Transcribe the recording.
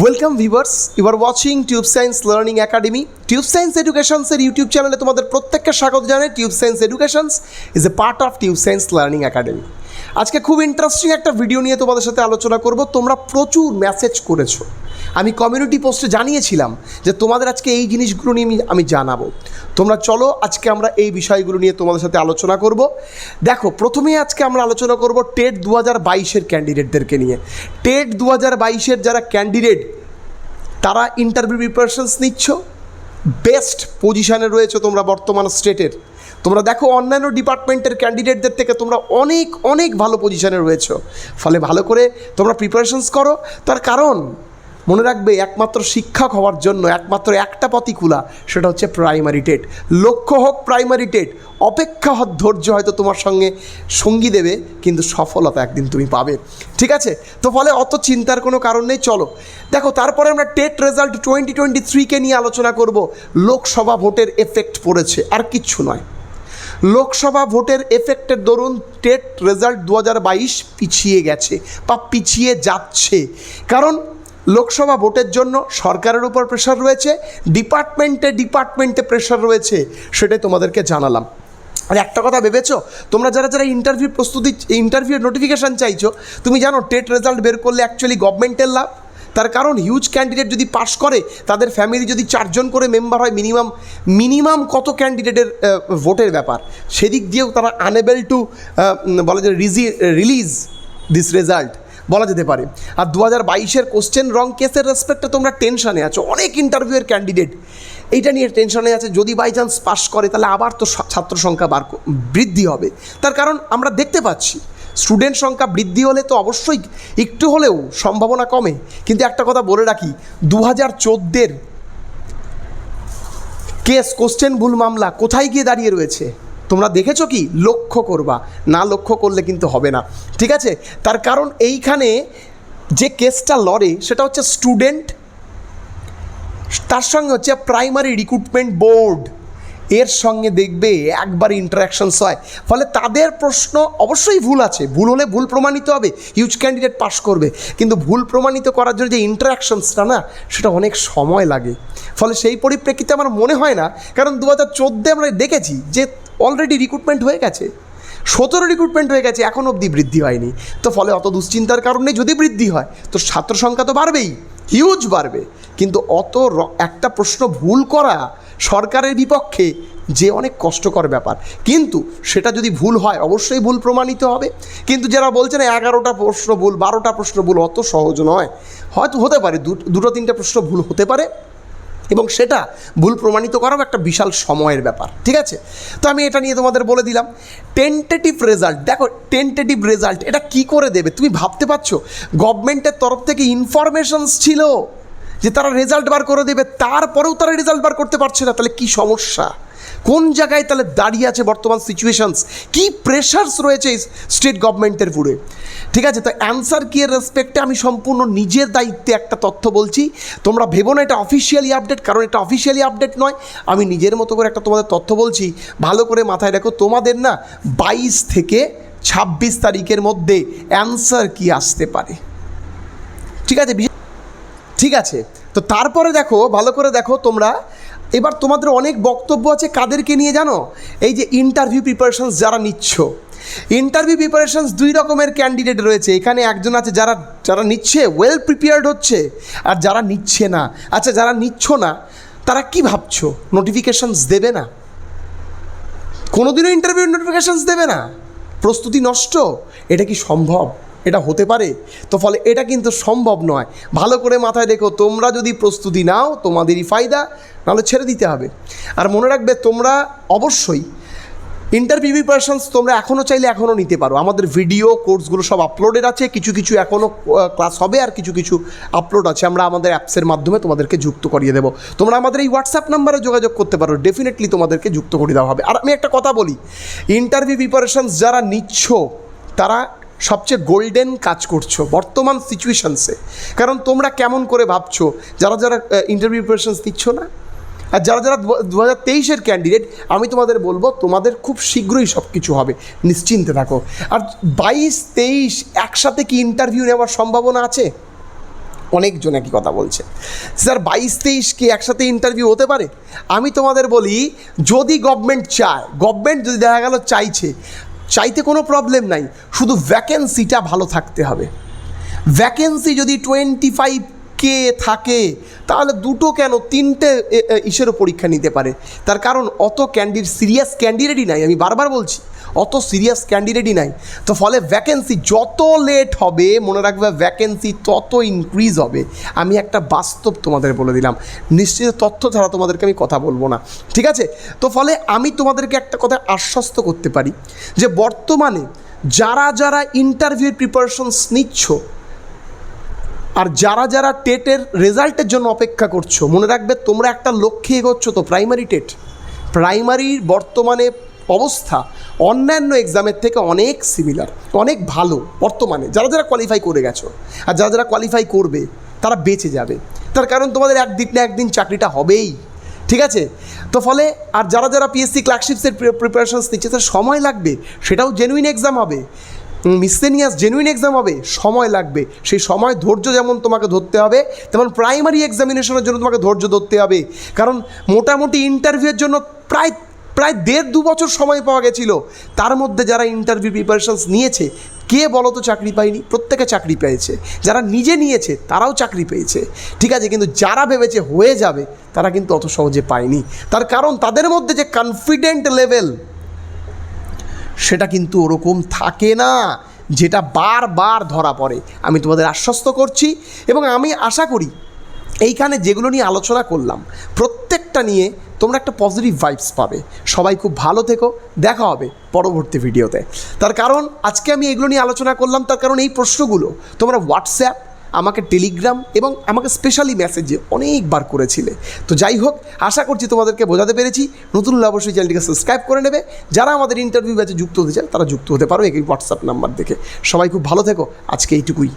Welcome viewers you are watching Tube Science Learning Academy Tube Science এডুকেশনসের YouTube চ্যানেলে তোমাদের প্রত্যেককে স্বাগত জানাই। Tube Science Educations is a part of Tube Science Learning Academy আজকে খুব interesting একটা ভিডিও নিয়ে তোমাদের সাথে আলোচনা করব। তোমরা প্রচুর মেসেজ করেছ। আমি কমিউনিটি পোস্টে জানিয়েছিলাম যে তোমাদের আজকে এই জিনিসগুলো নিয়ে আমি- জানাব। তোমরা চলো, আজকে আমরা এই বিষয়গুলো নিয়ে তোমাদের সাথে আলোচনা করব। দেখো প্রথমেই আজকে আমরা আলোচনা করব টেট দু হাজার বাইশের ক্যান্ডিডেটদেরকে নিয়ে। টেট দু হাজার বাইশের যারা ক্যান্ডিডেট তারা ইন্টারভিউ প্রিপারেশনস নিচ্ছ। বেস্ট পজিশানে রয়েছে তোমরা বর্তমান স্টেটের তোমরা দেখো, অন্যান্য ডিপার্টমেন্টের ক্যান্ডিডেটদের থেকে তোমরা অনেক অনেক ভালো পজিশানে রয়েছো। ফলে ভালো করে তোমরা প্রিপারেশনস করো। তার কারণ মনে রাখবে, একমাত্র শিক্ষক হওয়ার জন্য একমাত্র একটা পথই খোলা, সেটা হচ্ছে প্রাইমারি টেট। লক্ষ্য হোক প্রাইমারি টেট, অপেক্ষা ধৈর্য হয়তো তোমার সঙ্গে সঙ্গী দেবে, কিন্তু সফলতা একদিন তুমি পাবে। ঠিক আছে? তো ফলে অত চিন্তার কোনো কারণ নেই, চলো। দেখো, তারপরে আমরা টেট রেজাল্ট টোয়েন্টি টোয়েন্টি থ্রিকে নিয়ে আলোচনা করব। লোকসভা ভোটের এফেক্ট পড়েছে, আর কিচ্ছু নয়। লোকসভা ভোটের এফেক্টের দরুন টেট রেজাল্ট দু হাজার বাইশ পিছিয়ে গেছে, বা পিছিয়ে যাচ্ছে। কারণ লোকসভা ভোটের জন্য সরকারের উপর প্রেশার রয়েছে ডিপার্টমেন্টে ডিপার্টমেন্টে প্রেশার রয়েছে, সেটাই তোমাদেরকে জানালাম। আর একটা কথা ভেবেছো, তোমরা যারা যারা ইন্টারভিউ প্রস্তুতি ইন্টারভিউ নোটিফিকেশান চাইছো, তুমি জানো টেট রেজাল্ট বের করলে অ্যাকচুয়ালি গভর্নমেন্টের লাভ। তার কারণ হিউজ ক্যান্ডিডেট যদি পাস করে, তাদের ফ্যামিলি যদি চারজন করে মেম্বার হয় মিনিমাম মিনিমাম কত ক্যান্ডিডেটের ভোটের ব্যাপার? সেদিক দিয়েও তারা আনএবল টু বলা যায় রিজি রিলিজ দিস রেজাল্ট বলা যেতে পারে। আর দু হাজার বাইশের কোশ্চেন রং কেসের রেসপেক্টে তোমরা টেনশানে আছো। অনেক ইন্টারভিউয়ের ক্যান্ডিডেট এইটা নিয়ে টেনশনে আছে। যদি বাই চান্স পাস করে, তাহলে আবার তো ছাত্র সংখ্যা বার বৃদ্ধি হবে। তার কারণ আমরা দেখতে পাচ্ছি স্টুডেন্ট সংখ্যা বৃদ্ধি হলে তো অবশ্যই একটু হলেও সম্ভাবনা কমে। কিন্তু একটা কথা বলে রাখি দু হাজার চোদ্দের কেস কোশ্চেন ভুল মামলা কোথায় গিয়ে দাঁড়িয়ে রয়েছে? তোমরা দেখেছ কি? লক্ষ্য করবা। না লক্ষ্য করলে কিন্তু হবে না। ঠিক আছে? তার কারণ এইখানে যে কেসটা লড়ে, সেটা হচ্ছে স্টুডেন্ট, তার সঙ্গে হচ্ছে প্রাইমারি রিক্রুটমেন্ট বোর্ড। এর সঙ্গে দেখবে একবার ইন্টারাকশনস হয়। ফলে তাদের প্রশ্ন অবশ্যই ভুল আছে। ভুল হলে ভুল প্রমাণিত হবে। হিউজ ক্যান্ডিডেট পাস করবে। কিন্তু ভুল প্রমাণিত করার জন্য যে ইন্টারাকশনসটা না, সেটা অনেক সময় লাগে। ফলে সেই পরিপ্রেক্ষিতে আমার মনে হয় না, কারণ দু হাজার আমরা দেখেছি যে অলরেডি রিক্রুটমেন্ট হয়ে গেছে। সতেরো রিক্রুটমেন্ট হয়ে গেছে, এখন অবধি বৃদ্ধি হয়নি। তো ফলে অত দুশ্চিন্তার কারণে যদি বৃদ্ধি হয়, তো ছাত্র সংখ্যা তো বাড়বেই হিউজ বাড়বে। কিন্তু অত একটা প্রশ্ন ভুল করা সরকারের বিপক্ষে, যে অনেক কষ্টকর ব্যাপার। কিন্তু সেটা যদি ভুল হয়, অবশ্যই ভুল প্রমাণিত হবে। কিন্তু যারা বলছেন এগারোটা প্রশ্ন ভুল, বারোটা প্রশ্ন ভুল, অত সহজ নয়। হয়তো হতে পারে দুটো, তিনটে প্রশ্ন ভুল হতে পারে। এবং সেটা ভুল প্রমাণিত করাও একটা বিশাল সময়ের ব্যাপার, ঠিক আছে? তো আমি এটা নিয়ে তোমাদের বলে দিলাম। টেন্টেটিভ রেজাল্ট দেখো টেন্টেটিভ রেজাল্ট এটা কি করে দেবে? তুমি ভাবতে পারছ? গভর্নমেন্টের তরফ থেকে ইনফরমেশনস ছিল যে তারা রেজাল্ট বার করে দেবে, তারপরেও তারা রেজাল্ট বার করতে পারছে না, তাহলে কি সমস্যা? কোন জায়গায় তাহলে দাঁড়িয়ে আছে বর্তমান সিচুয়েশনস কি প্রেশারস রয়েছে স্টেট গভর্নমেন্টের পুরে ঠিক আছে, তো অ্যান্সার কি এর রেসপেক্টে আমি সম্পূর্ণ নিজের দায়িত্বে একটা তথ্য বলছি। তোমরা ভেবো না, এটা অফিসিয়ালি আপডেট কারণ এটা অফিসিয়ালি আপডেট নয়। আমি নিজের মতো করে একটা তোমাদের তথ্য বলছি। ভালো করে মাথায় রাখো, তোমাদের না বাইশ থেকে ছাব্বিশ তারিখের মধ্যে অ্যান্সার কি আসতে পারে? ঠিক আছে ঠিক আছে। তো তারপরে দেখো, ভালো করে দেখো তোমরা এবার তোমাদের অনেক বক্তব্য আছে কাদেরকে নিয়ে জানো? এই যে ইন্টারভিউ প্রিপারেশনস যারা নিচ্ছ। ইন্টারভিউ প্রিপারেশনস দুই রকমের ক্যান্ডিডেট রয়েছে। এখানে একজন আছে যারা যারা নিচ্ছে ওয়েল প্রিপেয়ার্ড হচ্ছে, আর যারা নিচ্ছে না। আচ্ছা যারা নিচ্ছ না, তারা কি ভাবছ? নোটিফিকেশনস দেবে না? কোনোদিনও ইন্টারভিউ নোটিফিকেশনস দেবে না? প্রস্তুতি নষ্ট? এটা কি সম্ভব? এটা হতে পারে। তো ফলে এটা কিন্তু সম্ভব নয়। ভালো করে মাথায় রেখো, তোমরা যদি প্রস্তুতি নাও, তোমাদেরই ফায়দা, নাহলে ছেড়ে দিতে হবে। আর মনে রাখবে, তোমরা অবশ্যই ইন্টারভিউ প্রিপারেশনস তোমরা এখনও চাইলে এখনও নিতে পারো। আমাদের ভিডিও কোর্সগুলো সব আপলোডের আছে। কিছু কিছু এখনও ক্লাস হবে আর কিছু কিছু আপলোড আছে। আমরা আমাদের অ্যাপসের মাধ্যমে তোমাদেরকে যুক্ত করিয়ে দেবো। তোমরা আমাদের এই হোয়াটসঅ্যাপ নাম্বারে যোগাযোগ করতে পারো। ডেফিনেটলি তোমাদেরকে যুক্ত করে দেওয়া হবে। আর আমি একটা কথা বলি ইন্টারভিউ প্রিপারেশনস যারা নিচ্ছ, তারা সবচেয়ে গোল্ডেন কাজ করছ বর্তমান সিচুয়েশনসে কারণ তোমরা কেমন করে ভাবছ? যারা যারা ইন্টারভিউ প্রিপারেশনস দিচ্ছ না? আর যারা যারা দু হাজার তেইশের ক্যান্ডিডেট আমি তোমাদের বলব, তোমাদের খুব শীঘ্রই সব কিছু হবে। নিশ্চিন্তে থাকো। আর বাইশ তেইশ একসাথে কি ইন্টারভিউ নেওয়ার সম্ভাবনা আছে? অনেকজন একই কথা বলছে। স্যার, বাইশ তেইশ কি একসাথে ইন্টারভিউ হতে পারে? আমি তোমাদের বলি, যদি গভর্নমেন্ট চায় গভর্নমেন্ট যদি দেখা গেল চাইছে চাইতে কোনো প্রবলেম নাই। শুধু ভ্যাকেন্সিটা ভালো থাকতে হবে। ভ্যাকেন্সি যদি টোয়েন্টি ফাইভ কে থাকে? তাহলে দুটো কেন? তিনটে ইসেরও পরীক্ষা নিতে পারে। তার কারণ অত ক্যান্ডিড সিরিয়াস ক্যান্ডিডেটই নাই, আমি বারবার বলছি, অত সিরিয়াস ক্যান্ডিডেটই নাই। তো ফলে ভ্যাকেন্সি যত লেট হবে, মনে রাখবে ভ্যাকেন্সি তত ইনক্রিজ হবে। আমি একটা বাস্তব তোমাদের বলে দিলাম। নিশ্চিত তথ্য ছাড়া তোমাদেরকে আমি কথা বলব না। ঠিক আছে? তো ফলে আমি তোমাদেরকে একটা কথা আশ্বস্ত করতে পারি, যে বর্তমানে যারা যারা ইন্টারভিউর প্রিপারেশনস নিচ্ছ আর যারা যারা টেটের রেজাল্টের জন্য অপেক্ষা করছ, মনে রাখবে তোমরা একটা লক্ষ্যে এগোচ্ছ তো, প্রাইমারি টেট। প্রাইমারির বর্তমানে অবস্থা অন্যান্য এক্সামের থেকে অনেক সিমিলার অনেক ভালো বর্তমানে। যারা যারা কোয়ালিফাই করে গেছো, আর যারা যারা কোয়ালিফাই করবে, তারা বেঁচে যাবে। তার কারণ তোমাদের একদিন না একদিন চাকরিটা হবেই, ঠিক আছে? তো ফলে আর যারা যারা পিএসসি ক্লার্কশিপসের প্রিপারেশনস নিচ্ছে, তার সময় লাগবে, সেটাও জেনুইন এক্সাম হবে। মিসলেনিয়াস জেনুইন এক্সাম হবে, সময় লাগবে। সেই সময় ধৈর্য যেমন তোমাকে ধরতে হবে, তেমন প্রাইমারি এক্সামিনেশনের জন্য তোমাকে ধৈর্য ধরতে হবে। কারণ মোটামুটি ইন্টারভিউয়ের জন্য প্রায় প্রায় দেড় দু বছর সময় পাওয়া গেছিল। তার মধ্যে যারা ইন্টারভিউ প্রিপারেশনস নিয়েছে, কে বলো তো চাকরি পায়নি? প্রত্যেকে চাকরি পেয়েছে। যারা নিজে নিয়েছে, তারাও চাকরি পেয়েছে। ঠিক আছে, কিন্তু যারা ভেবেছে হয়ে যাবে, তারা কিন্তু অত সহজে পায়নি। তার কারণ তাদের মধ্যে যে কনফিডেন্ট লেভেল সেটা কিন্তু ওরকম থাকে না, যেটা বারবার ধরা পড়ে। আমি তোমাদের আশ্বস্ত করছি এবং আমি আশা করি এইখানে যেগুলো নিয়ে আলোচনা করলাম, প্রত্যেকটা নিয়ে তোমরা একটা পজিটিভ ভাইবস পাবে। সবাই খুব ভালো থেকো, দেখা হবে পরবর্তী ভিডিওতে তার কারণ, আজকে আমি এগুলো নিয়ে আলোচনা করলাম, তার কারণ এই প্রশ্নগুলো। তোমরা হোয়াটসঅ্যাপ আমাকে টেলিগ্রাম এবং আমাকে স্পেশালি মেসেজে অনেকবার করেছিলে। তো যাই হোক, আশা করছি তোমাদেরকে বোঝাতে পেরেছি। নতুন অবশ্যই চ্যানেলটিকে সাবস্ক্রাইব করে নেবে। যারা আমাদের ইন্টারভিউ ব্যাচে যুক্ত হতে চায় তারা যুক্ত হতে পারো। এই হোয়াটসঅ্যাপ নাম্বার দেখে। সবাই খুব ভালো থেকো। আজকে এইটুকুই।